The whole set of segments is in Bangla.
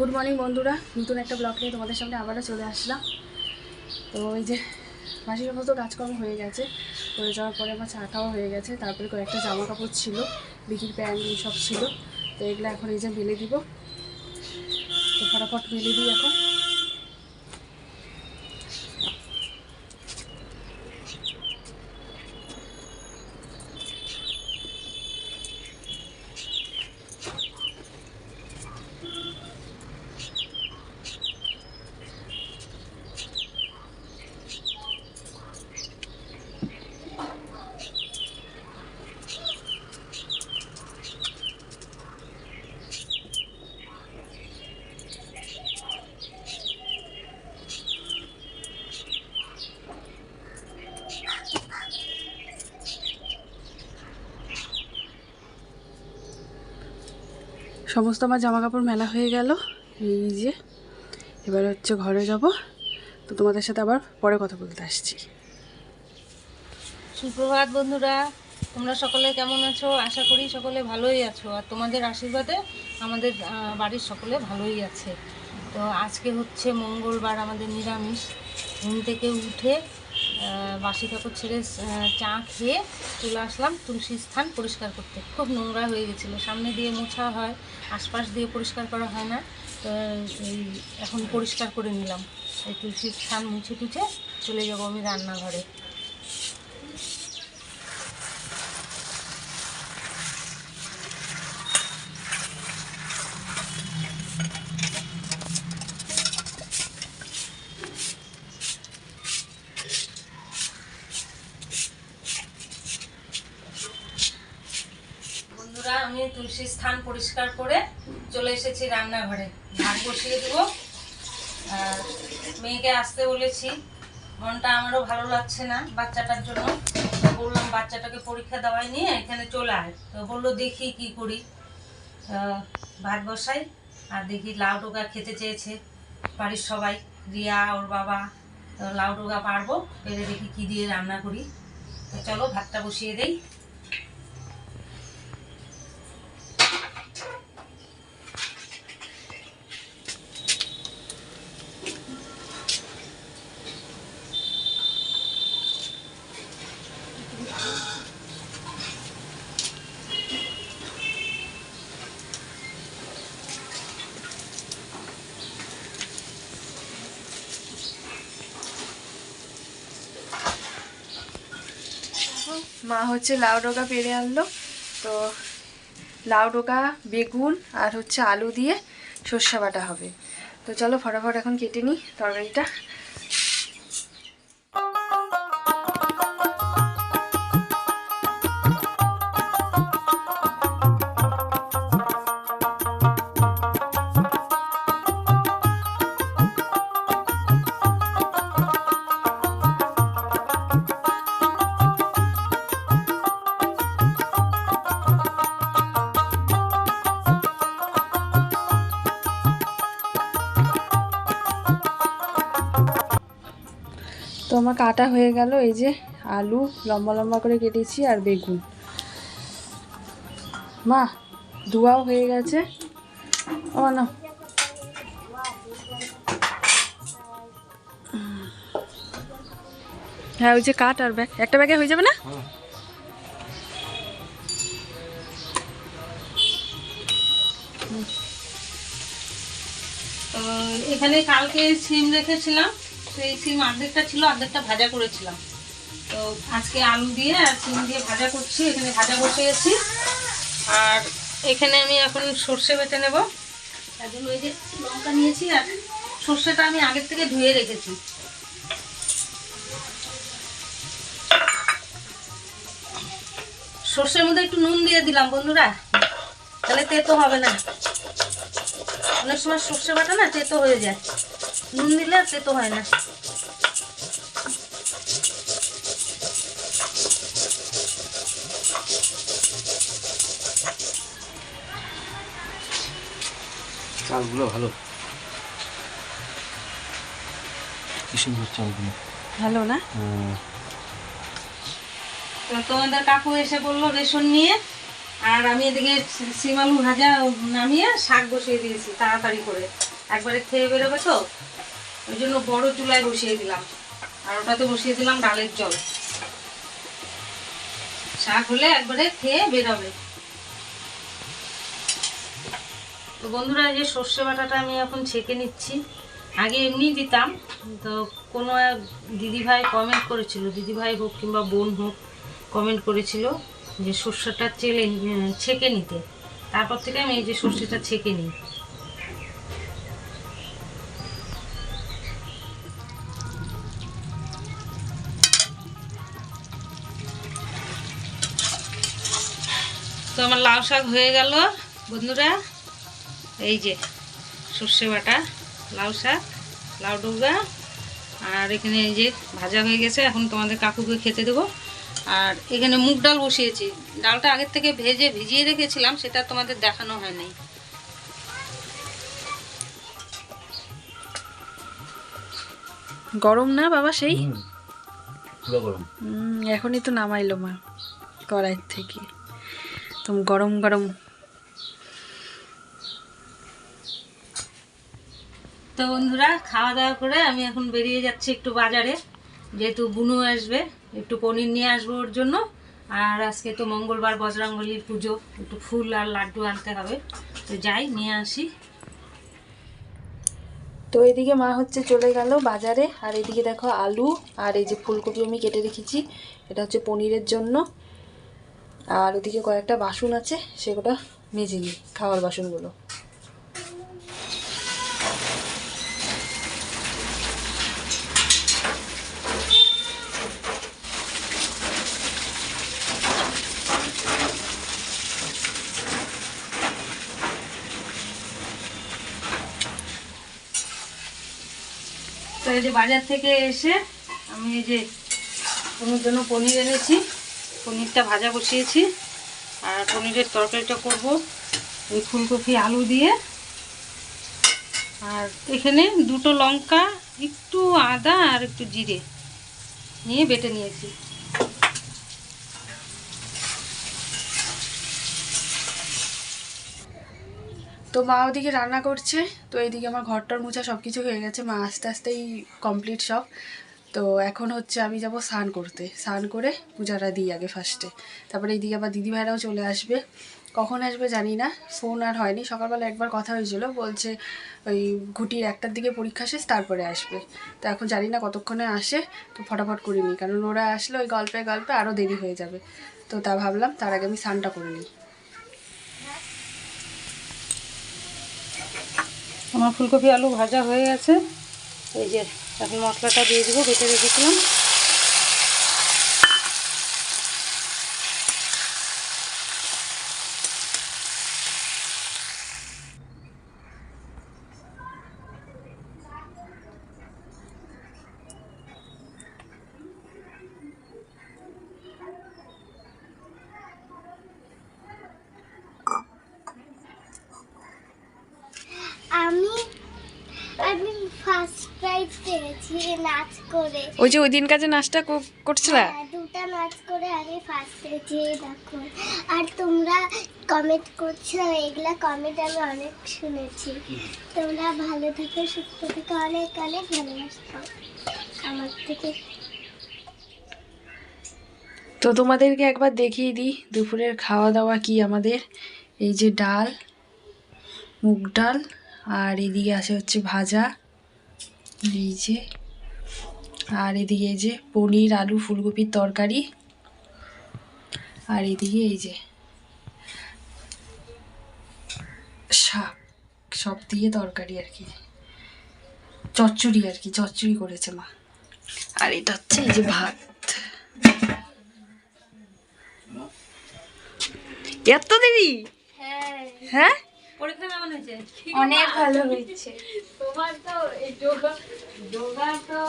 গুড মর্নিং বন্ধুরা। নতুন একটা ব্লগ নিয়ে তোমাদের সামনে আবারও চলে আসলাম। তো ওই যে মাসির সমস্ত কাজকর্ম হয়ে গেছে, হয়ে যাওয়ার পরে আমার চা খাওয়া হয়ে গেছে, তারপরে কয়েকটা জামা কাপড় ছিল বিকির প্যান্ট সব ছিল। তো এগুলো এখন এই যে মেলে দিব। তো ফটাফট মেলে দিই এখন। সমস্ত আমার জামা কাপড় মেলা হয়ে গেল। এই যে, এবার হচ্ছে ঘরে যাব। তো তোমাদের সাথে আবার পরে কথা বলতে আসছি। সুপ্রভাত বন্ধুরা, তোমরা সকলে কেমন আছো? আশা করি সকলে ভালোই আছো। আর তোমাদের আশীর্বাদে আমাদের বাড়ির সকলে ভালোই আছে। তো আজকে হচ্ছে মঙ্গলবার, আমাদের নিরামিষ। ঘুম থেকে উঠে বাসি কাপড় ছেড়ে চা খেয়ে চলে আসলাম তুলসী স্থান পরিষ্কার করতে। খুব নোংরা হয়ে গেছিল। সামনে দিয়ে মোছা হয়, আশপাশ দিয়ে পরিষ্কার করা হয় না। তো এই এখন পরিষ্কার করে নিলাম। এই তুলসী স্থান মুছে টুছে চলে যাব আমি রান্নাঘরে। আমি তুলসী স্থান পরিষ্কার করে চলে এসেছি রান্নাঘরে। ভাত বসিয়ে দেব। মেয়েকে আসতে বলেছি। মনটা আমারও ভালো লাগছে না বাচ্চাটার জন্য। বললাম, বাচ্চাটাকে পরীক্ষা দেওয়াই নিয়ে এখানে চলে আয়। তো বলল, দেখি কি করি। ভাত বসাই। আর দেখি লাউ ডোকা খেতে চেয়েছে বাড়ির সবাই। রিয়া, ওর বাবা লাউ ডোকা পারব। পেরে দেখি কি দিয়ে রান্না করি। তো চলো, ভাতটা বসিয়ে দেই। মা হচ্ছে লাউ ডোকা পেরে আনলো। তো লাউ ডোকা বেগুন আর হচ্ছে আলু দিয়ে সর্ষে বাটা হবে। তো চলো ফটাফট এখন কেটে নিই তরকারিটা। আমার কাটা হয়ে গেল, এই যে আলু লম্বা লম্বা করে কেটেছি আর বেগুন। মা, ধোয়াও হয়ে গেছে। ও না হ্যাঁ ওই যে কাট আর ব্যাগ। একটা ব্যাগে হয়ে যাবে না? এখানে কালকে সিম রেখেছিলাম। সেই সিম অর্ধেকটা ছিল অর্ধেকটা ভাজা করেছিলাম। তো আজকে আলু দিয়ে আর সিম দিয়ে ভাজা করছি, এখানে ভাজা বসিয়েছি আর এখানে আমি এখন সর্ষে বেটে নেব। তার জন্য ওই যে লঙ্কা নিয়েছি, আর সর্ষেটা আমি আগের থেকে ধুয়ে রেখেছি। সর্ষের মধ্যে একটু নুন দিয়ে দিলাম, বন্ধুরা। তাহলে তেতো হবে না। অনেক সময় সর্ষে বাটা না, তেতো হয়ে যায়। নুন দিলে আর তেতো হয় না। চালগুলো ভালো। কি সুন্দর চালগুলো ভালো না? হ্যাঁ। তো তোমাদের কাকু এসে বলল রেশন নিয়ে আর আমি এদিকে সিম আলু ভাজা নামিয়ে শাক বসিয়ে দিয়েছি তাড়াতাড়ি করে। একবারে খেয়ে বেরোবে তো ওই জন্য বড় চুলায় বসিয়ে দিলাম। আর ওটাতে বসিয়ে দিলাম ডালের জল। শাক হলে একবারে খেয়ে বেরোবে। তো বন্ধুরা, এই যে সর্ষে বাটাটা আমি এখন ছেঁকে নিচ্ছি। আগে এমনি দিতাম, তো কোনো এক দিদিভাই কমেন্ট করেছিল, দিদিভাই হোক কিংবা বোন হোক কমেন্ট করেছিল যে সর্ষেটা চেলে ছেঁকে নিতে। তারপর থেকে আমি এই যে সর্ষেটা ছেঁকে নিই। তো আমার লাউ শাক হয়ে গেল, বন্ধুরা। এই যে সর্ষে বাটা লাউ শাক লাউ ডুগা আর এখানে এই যে ভাজা হয়ে গেছে এখন তোমাদের কাকুকে খেতে দেবো। আর এখানে মুগ ডাল বসিয়েছি। ডালটা আগের থেকে ভেজে ভিজিয়ে রেখেছিলাম সেটা তোমাদের দেখানো হয়নি। গরম না বাবা সেই? এখনই তো নামাইলো মা কড়াইয়ের থেকে। তো গরম গরম তো বন্ধুরা, খাওয়া দাওয়া করে আমি এখন বেরিয়ে যাচ্ছি একটু বাজারে। যেহেতু বুনু আসবে, একটু পনির নিয়ে আসব ওর জন্য। আর আজকে তো মঙ্গলবার বজরাঙ্গলির পুজো, একটু ফুল আর লাড্ডু আনতে হবে। তো যাই, নিয়ে আসি। তো এদিকে মা হচ্ছে চলে গেল বাজারে। আর এদিকে দেখো আলু আর এই যে ফুলকপি আমি কেটে রেখেছি, এটা হচ্ছে পনিরের জন্য। আর ওদিকে কয়েকটা বাসন আছে, সেগুলো মেজে নিই, খাওয়ার বাসনগুলো। এই যে বাজার থেকে এসে আমি এই যে পনির জন্য পনির এনেছি। পনিরটা ভাজা বসিয়েছি। আর পনিরের তরকারিটা করব ওই ফুলকপি, আলু দিয়ে। আর এখানে দুটো লঙ্কা, একটু আদা আর একটু জিরে নিয়ে বেটে নিয়েছি। তো মা ওদিকে রান্না করছে, তো এইদিকে আমার ঘরটার মোছা সব কিছু হয়ে গেছে। মা আস্তে আস্তেই কমপ্লিট সব। তো এখন হচ্ছে আমি যাব স্নান করতে। স্নান করে পূজাটা দিই আগে ফার্স্টে তারপরে এইদিকে আবার দিদিভাইরাও চলে আসবে। কখন আসবে জানি না। ফোন আর হয়নি। সকালবেলা একবার কথা হয়েছিল। বলছে ওই ঘুটির একটার দিকে পরীক্ষা শেষ, তারপরে আসবে। তো এখন জানি না কতক্ষণে আসে। তো ফটাফট করিনি। কারণ ওরা আসলে ওই গল্পে গল্পে আরও দেরি হয়ে যাবে। তো তা ভাবলাম তার আগে আমি স্নানটা করে নিই। আমার ফুলকপি আলু ভাজা হয়ে গেছে। এই যে এখন মশলাটা দিয়ে দেবো বেটে রেখেছিলাম আমি আমি ফার্স্ট প্রাইজ পেয়েছি নাচ করে। ওই যে ওই দিন কাজে নাচটা কর- করছিলা? হ্যাঁ, দুটা নাচ করে আমি ফার্স্ট এই দেখো। আর তোমরা কমেন্ট করছ এগুলা কমেন্ট আমি অনেক শুনেছি। তোমরা ভালো থেকে সুস্থ থেকে অনেক অনেক ভালোবাসতো আমার থেকে। তো তোমাদেরকে একবার দেখিয়ে দিই দুপুরের খাওয়া দাওয়া কি আমাদের? এই যে ডাল মুগ ডাল আর এদিকে আছে হচ্ছে ভাজা। এই যে আর এদিকে এই যে পনির, আলু, ফুলকপির তরকারি। আর এদিকে এই যে শাক, সব দিয়ে তরকারি আর কি। চচ্চড়ি আর কি, চচ্চড়ি করেছে মা। আর এটা হচ্ছে এই যে ভাত। এত দেরি? হ্যাঁ? অনেক ভালো হয়েছে। তোমার তো এই যোগা যোগা তো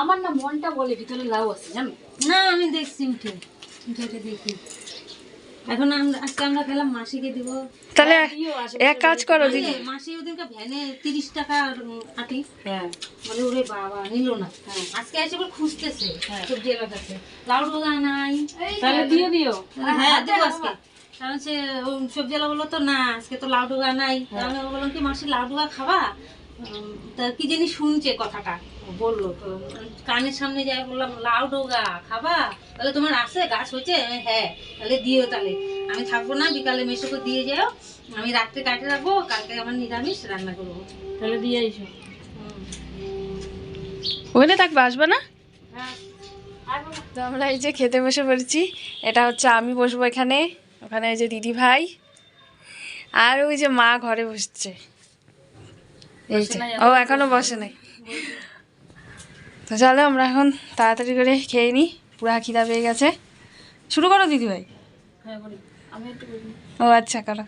আমার না মনটা বলে ভিতরে লাউ আছে জানো? না আমি দেখছি উঠে। উঠে দেখি। এখন আমরা আজকে আমরা খেলাম মাসিকে দিব। তাহলে এক কাজ করো দিদি। মাসি ওদিনকে ভ্যানে তিরিশ টাকা আটি। হ্যাঁ। বলে ওরে বাবা নিল না। আজকে এসে বলে খুঁজতেছে সবজি এলাকাতে লাউ ডোগা নাই। তাহলে দিয়ে দিও। হ্যাঁ দেবো আজকে। কারণ সে ও সবজিওয়ালা বলল তো না আজকে তো লাউ ডোগা নাই। আমি বললাম কি মাসি লাউ ডোগা খাবা? তা কি জানি শুনছে কথাটা। বলল তো কানের সামনে যাই বললাম লাউ ডোগা খাবা? তাহলে তোমার আছে গাছ হয়েছে আমি, হ্যাঁ তাহলে দিও তাহলে। আমি থাকব না বিকালে মেশোকে দিয়ে যাও। আমি রাত্রে কাটে রাখব কালকে আমার নিরামিষ রান্না করব। তাহলে দিয়ে এসো। হুম। ওখানে থাকবে আসবে না? হ্যাঁ। তো আমরা এই যে খেতে বসে পড়েছি এটা হচ্ছে আমি বসবো এখানে ওখানে এই যে দিদি ভাই আর ওই যে মা ঘরে বসছে। এই যে ও এখনও। বসে নাই। তো চলো আমরা এখন তাড়াতাড়ি করে খেয়ে নিই পুরা খিদা পেয়ে গেছে। শুরু করো দিদি ভাই। হ্যাঁ ও আচ্ছা করো।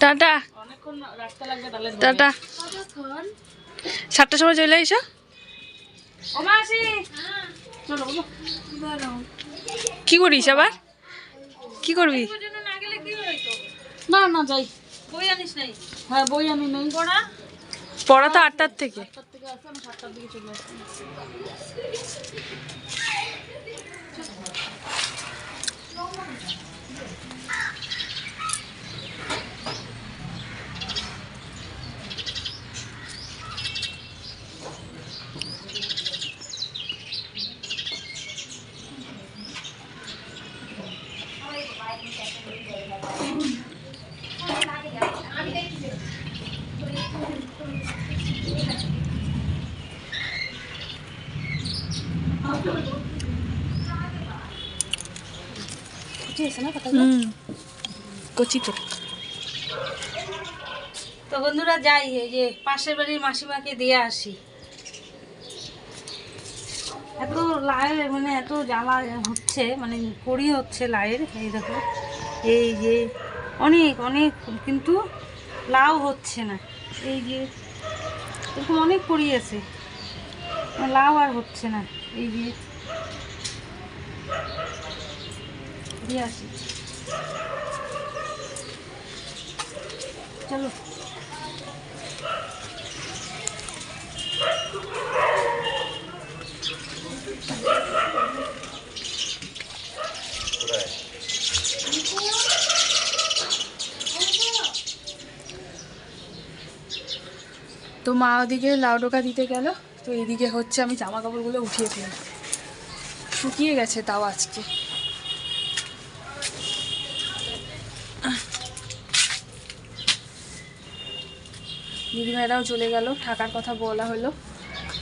টাটা। টাটা। সাতটার সময় চলে এসো কি করিস আবার? কি করবি জন্য না গেলে কি হইতো না না যাই। বই আনিস নাই? হ্যাঁ বই আমি নেই পড়া। পড়া তো আটটার থেকে। আটটার থেকে আসে আমি সাতটার দিকে চলে আসি হুম। তো বন্ধুরা যাই, এই যে পাশের বাড়ির মাসিমাকে দিয়ে আসি। এত লায়ের মানে এত জ্বালা হচ্ছে মানে কড়ি হচ্ছে লায়ের এই দেখো। এই যে অনেক অনেক, কিন্তু লাউ হচ্ছে না। এই যে এরকম অনেক কড়ি আছে। লাউ আর হচ্ছে না। এই দিয়ে আসি। চলো। তো মা ওদিকে লাউ ডোকা দিতে গেল। তো এদিকে হচ্ছে আমি জামা কাপড়গুলো উঠিয়ে ফেলি। শুকিয়ে গেছে তাও আজকে। দিদিভাইরাও চলে গেল, থাকার কথা বলা হলো।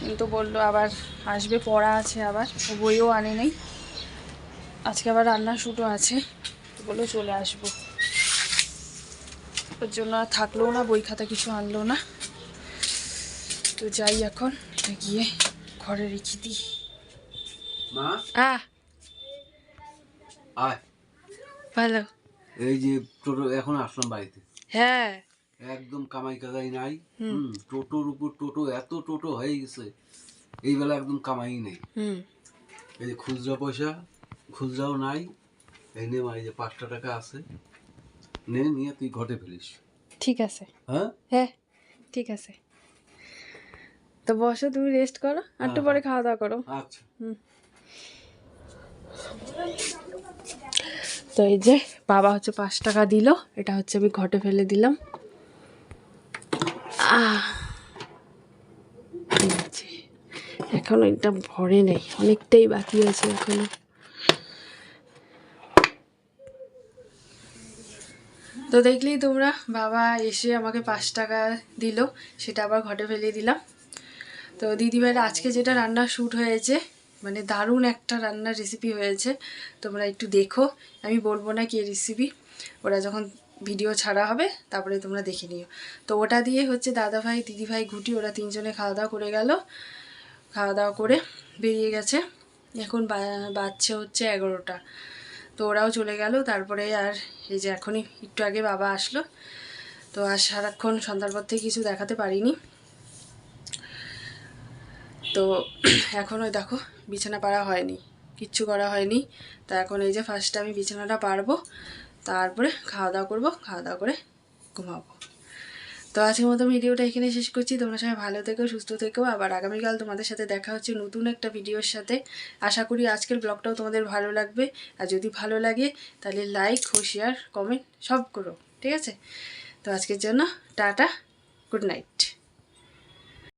কিন্তু বলল আবার আসবে, পড়া আছে আবার বইও আনে নেই। আজকে আবার রান্নার শুটও আছে বলল চলে আসব। ওর জন্য আর থাকল না, বই খাতা কিছু আনলো না। তো যাই এখন। এটা গিয়ে ঘরে রেখে দিই মা আহ আয় ভালো এই যে টোটো এখন আসলাম বাড়িতে। হ্যাঁ একদম কামাই কাজাই নাই টোটোর উপর টোটো এত টোটো হয়ে গেছে। এই বেলা একদম কামাই নেই। হুম। এই যে খুচরা পয়সা খুচরাও নাই। এই নে মা এই যে পাঁচটা টাকা আছে। নে নিয়ে তুই ঘটে ফেলিস। ঠিক আছে। হ্যাঁ? হ্যাঁ ঠিক আছে। তো বসো তুমি রেস্ট করো আর একটু পরে খাওয়া দাওয়া করো। আচ্ছা। তো এই যে বাবা হচ্ছে পাঁচ টাকা দিল এটা হচ্ছে আমি ঘটে ফেলে দিলাম। এখনও এটা ভরে নেই অনেকটাই বাকি আছে এখনও। তো দেখলেই তোমরা বাবা এসে আমাকে পাঁচ টাকা দিল সেটা আবার ঘটে ফেলে দিলাম। তো দিদিভাইয়ের আজকে যেটা রান্না শ্যুট হয়েছে মানে দারুণ একটা রান্নার রেসিপি হয়েছে, তোমরা একটু দেখো, আমি বলব না কি রেসিপি ওরা যখন ভিডিও ছাড়া হবে, তারপরে তোমরা দেখে নিও। তো ওটা দিয়ে হচ্ছে দাদাভাই, দিদিভাই, ঘুটি, ওরা তিনজনে খাওয়া দাওয়া করে গেল। খাওয়া দাওয়া করে বেরিয়ে গেছে। এখন বা- বাজছে হচ্ছে এগারোটা। তো ওরাও চলে গেল, তারপরে আর এই যে এখনই একটু আগে বাবা আসলো। তো আর সারাক্ষণ সন্ধ্যার পর থেকে কিছু দেখাতে পারিনি। তো এখন ওই দেখো, বিছানা পাড়া হয়নি, কিচ্ছু করা হয়নি। তা এখন এই যে ফার্স্টে আমি বিছানাটা পারব তারপরে খাওয়া দাওয়া করব খাওয়া দাওয়া করে ঘুমাবো। তো আজকের মতো ভিডিওটা এখানে শেষ করছি। তোমরা সবাই ভালো থেকো, সুস্থ থেকো। আবার আগামীকাল তোমাদের সাথে দেখা হচ্ছে নতুন একটা ভিডিওর সাথে। আশা করি আজকের ব্লগটাও তোমাদের ভালো লাগবে। আর যদি ভালো লাগে, তাহলে লাইক ও শেয়ার কমেন্ট সব করো, ঠিক আছে? তো আজকের জন্য টাটা গুড নাইট